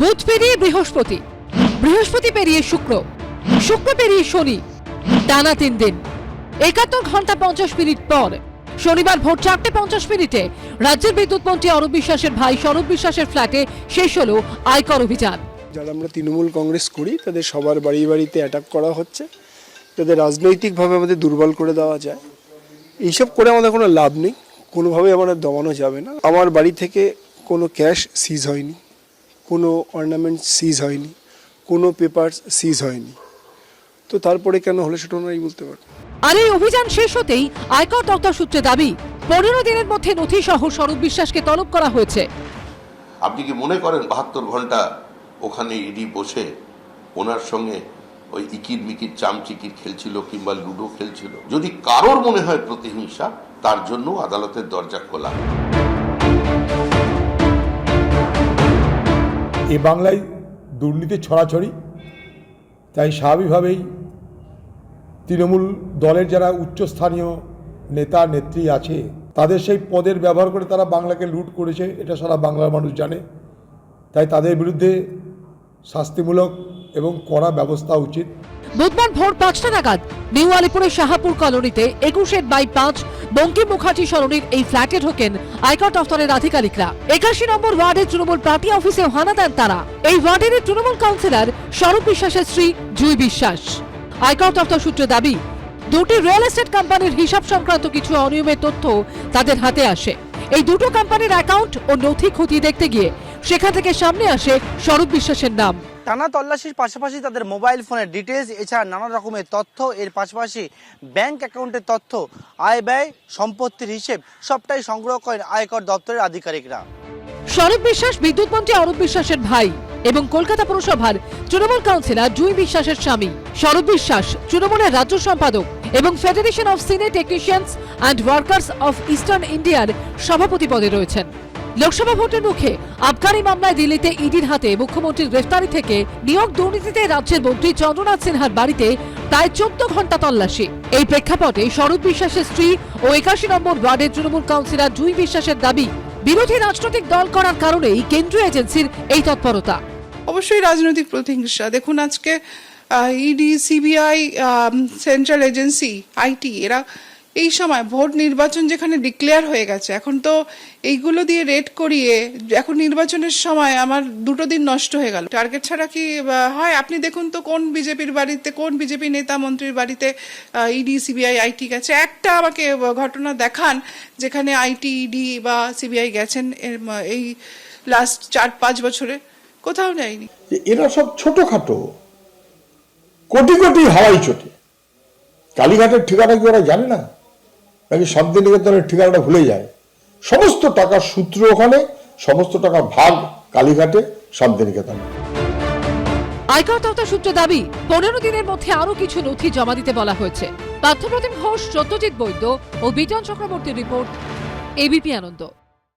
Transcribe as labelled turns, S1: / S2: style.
S1: বুধ পেরিয়ে বৃহস্পতি বৃহস্পতি পেরিয়ে শুক্র শুক্র পেরিয়ে শনি, টানা তিন দিন। একাত্তর ঘণ্টা পঞ্চাশ মিনিট পর, শনিবার ভোর চারটে পঞ্চাশ মিনিটে রাজ্যের বিদ্যুৎ মন্ত্রী অরূপ বিশ্বাসের ভাই স্বরূপ বিশ্বাসের ফ্ল্যাটে শেষ হলো আয়কর অভিযান।
S2: যারা আমরা তৃণমূল কংগ্রেস করি, তাদের সবার বাড়ি বাড়িতে অ্যাটাক করা হচ্ছে। তাদের রাজনৈতিকভাবে আমাদের দুর্বল করে দেওয়া যায়। এইসব করে আমাদের কোনো লাভ নেই। কোনোভাবে আমাদের দমানো যাবে না। আমার বাড়ি থেকে কোনো ক্যাশ সিজ হয়নি। কোনো অর্নামেন্ট সিজ হয়নি কোনো পেপার সিজ হয়নি। তো তারপরে কেন হলে সেটা ওনারাই বলতে পারবে।
S1: আর এই অভিযান শেষ হতেই আয়কর দপ্তর সূত্রে দাবি পনেরো দিনের মধ্যে নথি সহ স্বরূপ বিশ্বাসকে তলব করা হয়েছে।
S3: আপনি কি মনে করেন বাহাত্তর ঘণ্টা ওখানে ইডি বসে ওনার সঙ্গে ওই ইকির মিকির চামচিকির খেলছিল কিংবা লুডো খেলছিল? যদি কারোর মনে হয় প্রতিহিংসা তার জন্য আদালতের দরজা খোলা।
S4: এ বাংলায় দুর্নীতি ছড়াছড়ি, তাই স্বাভাবিকভাবেই তৃণমূল দলের যারা উচ্চস্থানীয় নেতা, নেত্রী আছে, তাদের সেই পদের ব্যবহার করে তারা বাংলাকে লুট করেছে, এটা সারা বাংলার মানুষ জানে। তাই তাদের বিরুদ্ধে শাস্তিমূলক এবং কড়া ব্যবস্থা উচিত।
S1: বুধবার ভোর পাঁচটা নাগাদ নিউ আলিপুরের শাহাপুর কলোনিতে একুশের বাই পাঁচ বঙ্কিম মুখার্জি সরণির এই ফ্ল্যাটে ঢোকেন আয়কর দফতরের আধিকারিকরা। একাশি নম্বর ওয়ার্ডের তৃণমূল পার্টি অফিসে হানা দেন তারা। এই ওয়ার্ডের তৃণমূল কাউন্সিলর স্বরূপ বিশ্বাসের স্ত্রী জুই বিশ্বাস। আয়কর দফতর সূত্রে দাবি, দুটি রিয়েল এস্টেট কোম্পানির হিসাব সংক্রান্ত কিছু অনিয়মের তথ্য তাদের হাতে আসে। এই দুটো কোম্পানির অ্যাকাউন্ট ও নথি খতিয়ে দেখতে গিয়ে সেখান থেকে সামনে আসে স্বরূপ বিশ্বাসের নাম।
S5: টানা তল্লাশির পাশাপাশি তাদের মোবাইল ফোনের ডিটেলস এছাড়া নানা রকমের তথ্য, এর পাশাপাশি ব্যাংক অ্যাকাউন্টের তথ্য, আয় ব্যয়, সম্পত্তির হিসেব, সবটাই সংগ্রহ করেন আয়কর দপ্তরের আধিকারিকরা।
S1: স্বরূপ বিশ্বাস, বিদ্যুৎ মন্ত্রী অরূপ বিশ্বাসের ভাই এবং কলকাতা পুরসভার তৃণমূল কাউন্সিলর জুই বিশ্বাসের স্বামী। স্বরূপ বিশ্বাস, তৃণমূলের রাজ্য সম্পাদক এবং federation of cine technicians and workers of eastern ইন্ডিয়ার সভাপতি পদে রয়েছেন। লোকসভা ভোটের মুখে আবগারি মামলায় দিল্লিতে ইডির হাতে মুখ্যমন্ত্রীর গ্রেফতারি থেকে নিয়োগ দুর্নীতিতে রাজ্যের মন্ত্রী চন্দ্রনাথ সিনহার বাড়িতে প্রায় চোদ্দ ঘণ্টা তল্লাশি। এই প্রেক্ষাপটে স্বরূপ বিশ্বাসের স্ত্রী ও একাশি নম্বর ওয়ার্ডের তৃণমূল কাউন্সিলর জুই বিশ্বাসের দাবি, বিরোধী রাজনৈতিক দল করার কারণেই কেন্দ্রীয় এজেন্সির এই তৎপরতা।
S6: অবশ্যই রাজনৈতিক প্রতিহিংসা। দেখুন আজকে ED, CBI central agency, IT, এরা এই সময় ভোট নির্বাচন যেখানে ডিক্লেয়ার হয়ে গেছে, এখন তো এইগুলো দিয়ে রেড করিয়ে, এখন নির্বাচনের সময় আমার দুটো দিন নষ্ট হয়ে গেল। টার্গেট ছাড়া কি হয়, আপনি দেখুন তো কোন বিজেপির বাড়িতে, কোন বিজেপি নেতা মন্ত্রীর বাড়িতে ইডি সিবিআই আইটি গেছে। একটা আমাকে ঘটনা দেখান, যেখানে আইটি ইডি বা সিবিআই গেছেন এই লাস্ট চার, পাঁচ বছরে, কোথাও
S4: যায়নি। এরা সব ছোটখাটো, কোটি কোটি হাওয়াই চটে। কালীঘাটের ঠিকানা কি ওরা জানে না? নাকি শান্তিনিকেতনের ঠিকানাটা ভুলে যায়? সমস্ত টাকার সূত্র ওখানে, সমস্ত টাকার ভাগ কালীঘাটে শান্তিনিকেতনে
S1: আয়কর দপ্তর সূত্র দাবি, পনেরো দিনের মধ্যে আরও কিছু নথি জমা দিতে বলা হয়েছে। পার্থপ্রতিম ঘোষ সত্যজিৎ বৈদ্য ও বিজন চক্রবর্তীর রিপোর্ট, এবিপি আনন্দ।